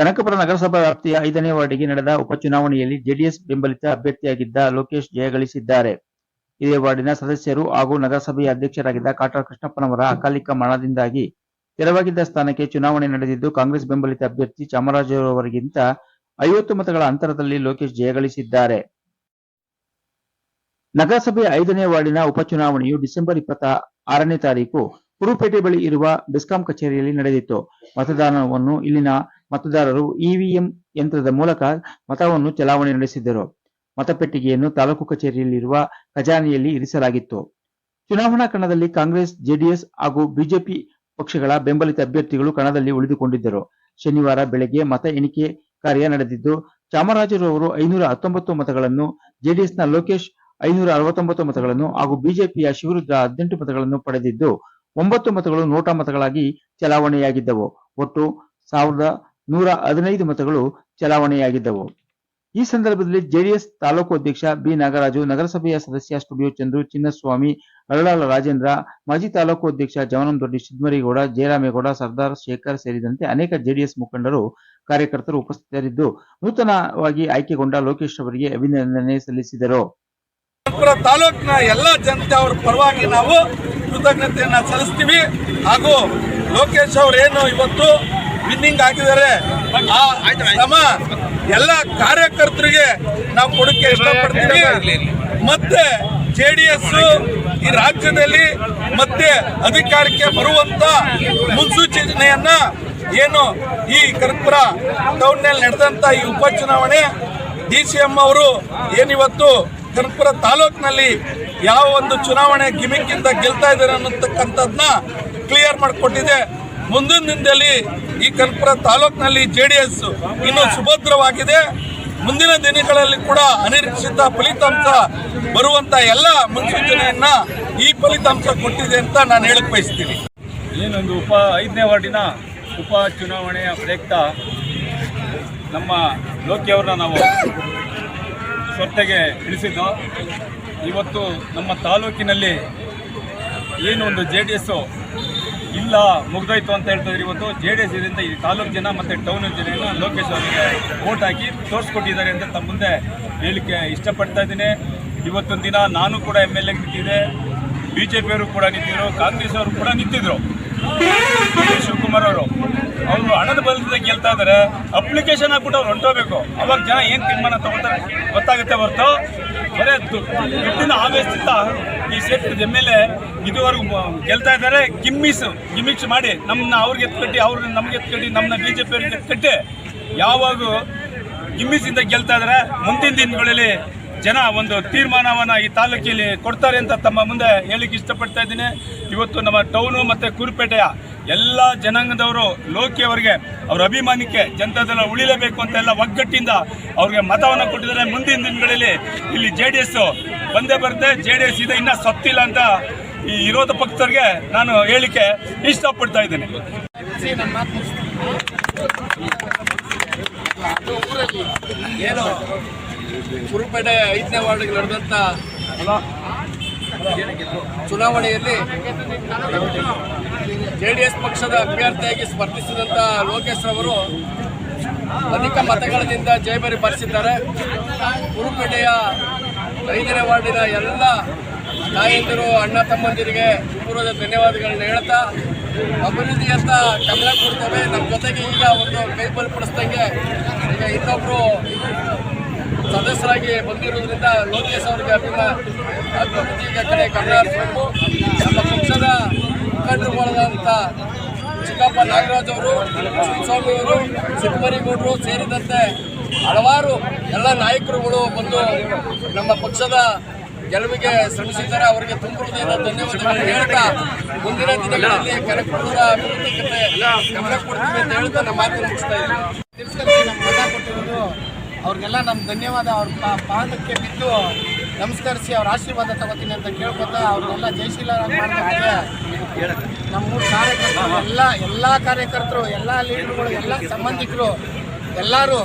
ಕನಕಪುರ ನಗರಸಭಾ ವ್ಯಾಪ್ತಿಯ ಐದನೇ ವಾರ್ಡಿಗೆ ನಡೆದ ಉಪಚುನಾವಣೆಯಲ್ಲಿ ಜೆಡಿಎಸ್ ಬೆಂಬಲಿತ ಅಭ್ಯರ್ಥಿಯಾಗಿದ್ದ ಲೋಕೇಶ್ ಜಯಗಳಿಸಿದ್ದಾರೆ. ಇದೇ ವಾರ್ಡಿನ ಸದಸ್ಯರು ಹಾಗೂ ನಗರಸಭೆಯ ಅಧ್ಯಕ್ಷರಾಗಿದ್ದ ಕಾಟಾ ಕೃಷ್ಣಪ್ಪನವರ ಅಕಾಲಿಕ ಮರಣದಿಂದಾಗಿ ತೆರವಾಗಿದ್ದ ಸ್ಥಾನಕ್ಕೆ ಚುನಾವಣೆ ನಡೆದಿದ್ದು, ಕಾಂಗ್ರೆಸ್ ಬೆಂಬಲಿತ ಅಭ್ಯರ್ಥಿ ಚಾಮರಾಜರವರಿಗಿಂತ ಐವತ್ತು ಮತಗಳ ಅಂತರದಲ್ಲಿ ಲೋಕೇಶ್ ಜಯಗಳಿಸಿದ್ದಾರೆ. ನಗರಸಭೆಯ ಐದನೇ ವಾರ್ಡಿನ ಉಪಚುನಾವಣೆಯು ಡಿಸೆಂಬರ್ ಇಪ್ಪತ್ತ ಆರನೇ ತಾರೀಕು ಕುರುಪೇಟೆ ಬಳಿ ಇರುವ ಬೆಸ್ಕಾಂ ಕಚೇರಿಯಲ್ಲಿ ನಡೆದಿತ್ತು. ಮತದಾನವನ್ನು ಇಲ್ಲಿನ ಮತದಾರರು ಇವಿಎಂ ಯಂತ್ರದ ಮೂಲಕ ಮತವನ್ನು ಚಲಾವಣೆ ನಡೆಸಿದರು ಮತಪೆಟ್ಟಿಗೆಯನ್ನು ತಾಲೂಕು ಕಚೇರಿಯಲ್ಲಿರುವ ಖಜಾನೆಯಲ್ಲಿ ಇರಿಸಲಾಗಿತ್ತು. ಚುನಾವಣಾ ಕಣದಲ್ಲಿ ಕಾಂಗ್ರೆಸ್, ಜೆಡಿಎಸ್ ಹಾಗೂ ಬಿಜೆಪಿ ಪಕ್ಷಗಳ ಬೆಂಬಲಿತ ಅಭ್ಯರ್ಥಿಗಳು ಕಣದಲ್ಲಿ ಉಳಿದುಕೊಂಡಿದ್ದರು. ಶನಿವಾರ ಬೆಳಗ್ಗೆ ಮತ ಎಣಿಕೆ ಕಾರ್ಯ ನಡೆದಿದ್ದು, ಚಾಮರಾಜರು ಅವರು ಐನೂರ ಹತ್ತೊಂಬತ್ತು ಮತಗಳನ್ನು, ಜೆಡಿಎಸ್ನ ಲೋಕೇಶ್ ಐನೂರ ಅರವತ್ತೊಂಬತ್ತು ಮತಗಳನ್ನು ಹಾಗೂ ಬಿಜೆಪಿಯ ಶಿವರುದ್ರ ಹದಿನೆಂಟು ಮತಗಳನ್ನು ಪಡೆದಿದ್ದು, ಒಂಬತ್ತು ಮತಗಳು ನೋಟಾ ಮತಗಳಾಗಿ ಚಲಾವಣೆಯಾಗಿದ್ದವು. ಒಟ್ಟು ಸಾವಿರದ ನೂರ ಹದಿನೈದು ಮತಗಳು ಚಲಾವಣೆಯಾಗಿದ್ದವು. ಈ ಸಂದರ್ಭದಲ್ಲಿ ಜೆಡಿಎಸ್ ತಾಲೂಕು ಅಧ್ಯಕ್ಷ ಬಿ ನಾಗರಾಜು, ನಗರಸಭೆಯ ಸದಸ್ಯ ಸ್ಟುಡಿಯೋ ಚಂದ್ರು, ಚಿನ್ನಸ್ವಾಮಿ ಅರಳಾಲ ರಾಜೇಂದ್ರ, ಮಾಜಿ ತಾಲೂಕು ಅಧ್ಯಕ್ಷ ಜವನಂದೊಡ್ಡಿ ಸಿದ್ದಮರಿಗೌಡ ಜಯರಾಮೇಗೌಡ, ಸರ್ದಾರ್ ಶೇಖರ್ ಸೇರಿದಂತೆ ಅನೇಕ ಜೆಡಿಎಸ್ ಮುಖಂಡರು, ಕಾರ್ಯಕರ್ತರು ಉಪಸ್ಥಿತರಿದ್ದು, ನೂತನವಾಗಿ ಆಯ್ಕೆಗೊಂಡ ಲೋಕೇಶ್ ಅವರಿಗೆ ಅಭಿನಂದನೆ ಸಲ್ಲಿಸಿದರು. ತಾಲೂಕಿನ ಎಲ್ಲ ಜನತೆ ಅವರ ಪರವಾಗಿ ನಾವು ಕೃತಜ್ಞತೆಯನ್ನ ಸಲ್ಲಿಸ್ತೀವಿ. ಹಾಗೂ ಲೋಕೇಶ್ ಅವರೇನು ಇವತ್ತು ವಿನ್ನಿಂಗ್ ಹಾಕಿದ್ದಾರೆ. ಆ ಶ್ರಮ ಎಲ್ಲ ಕಾರ್ಯಕರ್ತರಿಗೆ ನಾವು ಕೊಡಕ್ಕೆ ಇಷ್ಟಪಡ್ತೀವಿ. ಮತ್ತೆ ಜೆ ಡಿ ಎಸ್ ಈ ರಾಜ್ಯದಲ್ಲಿ ಮತ್ತೆ ಅಧಿಕಾರಕ್ಕೆ ಬರುವಂತ ಮುನ್ಸೂಚನೆಯನ್ನ ಏನು ಈ ಕನಕಪುರ ಟೌನ್ನಲ್ಲಿ ನಡೆದಂತ ಈ ಉಪಚುನಾವಣೆ ಡಿ ಸಿ ಎಂ ಅವರು ಏನಿವತ್ತು ಕನಕಪುರ ತಾಲೂಕಿನಲ್ಲಿ ಯಾವ ಒಂದು ಚುನಾವಣೆ ಗಿಮಿಕ್ಕಿಂದ ಗೆಲ್ತಾ ಇದ್ದಾರೆ ಅನ್ನತಕ್ಕಂಥದ್ನ ಕ್ಲಿಯರ್ ಮಾಡಿಕೊಟ್ಟಿದೆ. ಮುಂದಿನ ದಿನದಲ್ಲಿ ಈ ಕನಕಪುರ ತಾಲೂಕಿನಲ್ಲಿ ಜೆ ಡಿ ಎಸ್ ಇನ್ನೂ ಸುಭದ್ರವಾಗಿದೆ. ಮುಂದಿನ ದಿನಗಳಲ್ಲಿ ಕೂಡ ಅನಿರೀಕ್ಷಿತ ಫಲಿತಾಂಶ ಬರುವಂತ ಎಲ್ಲ ಮುನ್ಸೂಚನೆಯನ್ನ ಈ ಫಲಿತಾಂಶ ಕೊಟ್ಟಿದೆ ಅಂತ ನಾನು ಹೇಳಕ್ ಬಯಸ್ತೀನಿ. ಏನೊಂದು ಉಪ ಐದನೇ ವಾರ್ಡಿನ ಉಪ ಚುನಾವಣೆಯ ಪ್ರಯುಕ್ತ ನಮ್ಮ ಲೋಕಿಯವ್ರನ್ನ ನಾವು ಸ್ವತ್ತೆಗೆ ಇಳಿಸಿದ್ದು. ಇವತ್ತು ನಮ್ಮ ತಾಲೂಕಿನಲ್ಲಿ ಏನೊಂದು ಜೆ ಡಿ ಎಸ್ಸು ಇಲ್ಲ, ಮುಗ್ದೋಯ್ತು ಅಂತ ಹೇಳ್ತಿದ್ರೆ ಇವತ್ತು. ಜೆ ಡಿ ಎಸ್ ಇದರಿಂದ ಈ ತಾಲೂಕು ಜನ ಮತ್ತು ಟೌನ್ ಜನ ಲೋಕೇಶ್ ಅವರಿಗೆ ವೋಟ್ ಹಾಕಿ ತೋರಿಸ್ಕೊಟ್ಟಿದ್ದಾರೆ ಅಂತ ತಮ್ಮ ಮುಂದೆ ಹೇಳಿಕೆ ಇಷ್ಟಪಡ್ತಾ ಇದ್ದೀನಿ. ಇವತ್ತೊಂದು ದಿನ ನಾನು ಕೂಡ ಎಂ ಎಲ್ ಎ ನಿಂತಿದ್ದೆ. ಬಿ ಜೆ ಪಿಯವರು ಕೂಡ ನಿಂತಿದ್ರು. ಕಾಂಗ್ರೆಸ್ ಅವರು ಕೂಡ ನಿಂತಿದ್ರು. ಶಿವಕುಮಾರ್ ಅವರು. ಅವರು ಹಣದ ಬಲದಿಂದ ಗೆಲ್ತಾ ಇದ್ದಾರೆ ಅಪ್ಲಿಕೇಶನ್ ಹಾಕ್ಬಿಟ್ಟು ಅವ್ರು ಹೊಂಟೋಗ್ಬೇಕು. ಅವಾಗ ಜನ ಏನು ತೀರ್ಮಾನ ತಗೊಳ್ತಾರೆ ಗೊತ್ತಾಗುತ್ತೆ ಹೊರತು. ಬರೇ ದುಡ್ಡಿನ ಆವೇಶದಿಂದ ಈ ಕ್ಷೇತ್ರದ ಎಂ ಎಲ್ ಎ ಇದುವರೆಗೂ ಗೆಲ್ತಾ ಇದ್ದಾರೆ. ಗಿಮ್ಮಿಸ್ ಗಿಮಿಕ್ಸ್ ಮಾಡಿ ನಮ್ಮನ್ನ ಅವ್ರಿಗೆ ಎತ್ಕಟ್ಟಿ ಅವ್ರನ್ನ ನಮ್ಗೆ ಎತ್ಕಟ್ಟಿ ನಮ್ಮನ್ನ ಬಿ ಜೆ ಪಿ ಅವ್ರಿಗೆ ಎತ್ಕಟ್ಟಿ ಯಾವಾಗ ಗಿಮ್ಮಿಸಿಂದ ಗೆಲ್ತಾ ಇದ್ದಾರೆ. ಮುಂದಿನ ದಿನಗಳಲ್ಲಿ ಜನ ಒಂದು ತೀರ್ಮಾನವನ್ನು ಈ ತಾಲೂಕಿನಲ್ಲಿ ಕೊಡ್ತಾರೆ ಅಂತ ತಮ್ಮ ಮುಂದೆ ಹೇಳಿಕ್ಕೆ ಇಷ್ಟಪಡ್ತಾ ಇದ್ದೀನಿ. ಇವತ್ತು ನಮ್ಮ ಟೌನು ಮತ್ತು ಕುರುಪೇಟೆಯ ಎಲ್ಲ ಜನಾಂಗದವರು ಲೋಕಿಯವರಿಗೆ ಅವರ ಅಭಿಮಾನಕ್ಕೆ ಜನತಾದಳ ಉಳಿಲೇಬೇಕು ಅಂತ ಎಲ್ಲ ಒಗ್ಗಟ್ಟಿಂದ ಅವ್ರಿಗೆ ಮತವನ್ನು ಕೊಟ್ಟಿದ್ದಾರೆ. ಮುಂದಿನ ದಿನಗಳಲ್ಲಿ ಇಲ್ಲಿ ಜೆ ಡಿ ಎಸ್ ಬಂದೇ ಬರುತ್ತೆ. ಜೆ ಡಿ ಎಸ್ ಇದೆ ಇನ್ನೂ ಸತ್ತಿಲ್ಲ ಅಂತ ಈ ವಿರೋಧ ಪಕ್ಷದವ್ರಿಗೆ ನಾನು ಹೇಳಿಕೆ ಇಷ್ಟಪಡ್ತಾ ಇದ್ದೇನೆ. ಏನು? ಕುರುಪೇಟೆ ಐದನೇ ವಾರ್ಡ್ಗೆ ನಡೆದಂತ ಚುನಾವಣೆಯಲ್ಲಿ ಜೆ ಡಿ ಎಸ್ ಪಕ್ಷದ ಅಭ್ಯರ್ಥಿಯಾಗಿ ಸ್ಪರ್ಧಿಸಿದಂಥ ಲೋಕೇಶ್ ಅವರು ಅಧಿಕ ಮತಗಳಿಂದ ಜಯಬರಿ ಬರೆಸಿದ್ದಾರೆ. ಕುರುಪೇಟೆಯ ಐದನೇ ವಾರ್ಡಿನ ಎಲ್ಲ ತಾಯಂದಿರು, ಅಣ್ಣ ತಮ್ಮಂದಿರಿಗೆ ಪೂರ್ವದ ಧನ್ಯವಾದಗಳನ್ನ ಹೇಳ್ತಾ, ಅಭಿವೃದ್ಧಿಯತ್ತ ಗಮನ ಕೊಡ್ತವೆ. ನಮ್ಮ ಜೊತೆಗೆ ಈಗ ಒಂದು ಕೈ ಬಲಪಡಿಸ್ದಂಗೆ ಈಗ ಇನ್ನೊಬ್ರು ಸದಸ್ಯರಾಗಿ ಬಂದಿರುವುದರಿಂದ ಲೋಕೇಶ್ ಅವರಿಗೆ ಅಭಿಮಾನ ಕಡೆ ಗಮನ ಹರಿಸಬೇಕು ನಮ್ಮ ಪಕ್ಷದ ಮುಖಂಡರುಗಳಾದಂಥ ಚಿಕ್ಕಪ್ಪ ನಾಗರಾಜ್ ಅವರು ಸ್ವಾಮಿ ಅವರು ಸಿದ್ದಮರಿಗೌಡರು ಸೇರಿದಂತೆ ಹಲವಾರು ಎಲ್ಲ ನಾಯಕರುಗಳು ಬಂದು ನಮ್ಮ ಪಕ್ಷದ ಗೆಲುವಿಗೆ ಶ್ರಮಿಸಿದ್ದಾರೆ. ಅವರಿಗೆ ತುಂಬ ಹೃದಯದ ಧನ್ಯವಾದಗಳು. ಹೇಳ್ತಾ ಮುಂದಿನ ದಿನಗಳಲ್ಲಿ ಕನಕಪುರದ ಅಭಿವೃದ್ಧಿ ಕತೆ ಗಮನ ಕೊಡ್ತೀವಿ ಅಂತ ಹೇಳ್ತಾ ನಮ್ಮ ಮಾತು ಮುಗಿಸ್ತಾ ಇದ್ದೀನಿ ತಿರ್ಸ್ಕರಿಸಿ ನಮ್ಗೆ ಮತ ಕೊಟ್ಟಿರೋದು ಅವ್ರಿಗೆಲ್ಲ ನಮ್ಮ ಧನ್ಯವಾದ. ಅವ್ರ ಪಾದಕ್ಕೆ ಬಿದ್ದು ನಮಸ್ಕರಿಸಿ, ಅವ್ರ ಆಶೀರ್ವಾದ ತಗೋತೀನಿ ಅಂತ ಕೇಳ್ಕೊತಾ ಅವ್ರನ್ನೆಲ್ಲ ಜಯಶೀಲ ಮಾಡಿದ್ರೆ ಹಾಗೆ ನಮ್ಮ ಮೂರು ಕಾರ್ಯಕರ್ತರು, ಎಲ್ಲ ಎಲ್ಲ ಕಾರ್ಯಕರ್ತರು, ಎಲ್ಲ ಲೀಡರ್ಗಳು, ಎಲ್ಲ ಸಂಬಂಧಿಕರು, ಎಲ್ಲರೂ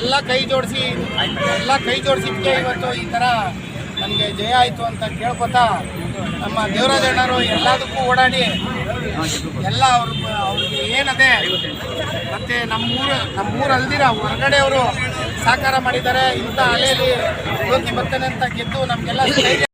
ಎಲ್ಲ ಕೈ ಜೋಡಿಸಿ, ಎಲ್ಲ ಕೈ ಜೋಡಿಸಿದ್ಕೆ ಇವತ್ತು ಈ ಥರ ನಮಗೆ ಜಯ ಆಯಿತು ಅಂತ ಕೇಳ್ಕೊತಾ ನಮ್ಮ ದೇವರಾಜಣ್ಣರು ಎಲ್ಲದಕ್ಕೂ ಓಡಾಡಿ ಎಲ್ಲ ಅವ್ರ ಅವ್ರಿಗೆ ಏನದೆ ಮತ್ತು ನಮ್ಮೂರು ನಮ್ಮೂರು ಅಲ್ದಿರ ಹೊರಗಡೆ ಅವರು ಸಹಕಾರ ಮಾಡಿದ್ದಾರೆ ಇಂಥ ಅಲೆಯಲ್ಲಿ ಜ್ಯೋತಿ ಬರ್ತಾನೆ ಅಂತ ಗೆದ್ದು ನಮಗೆಲ್ಲ ಧೈರ್ಯ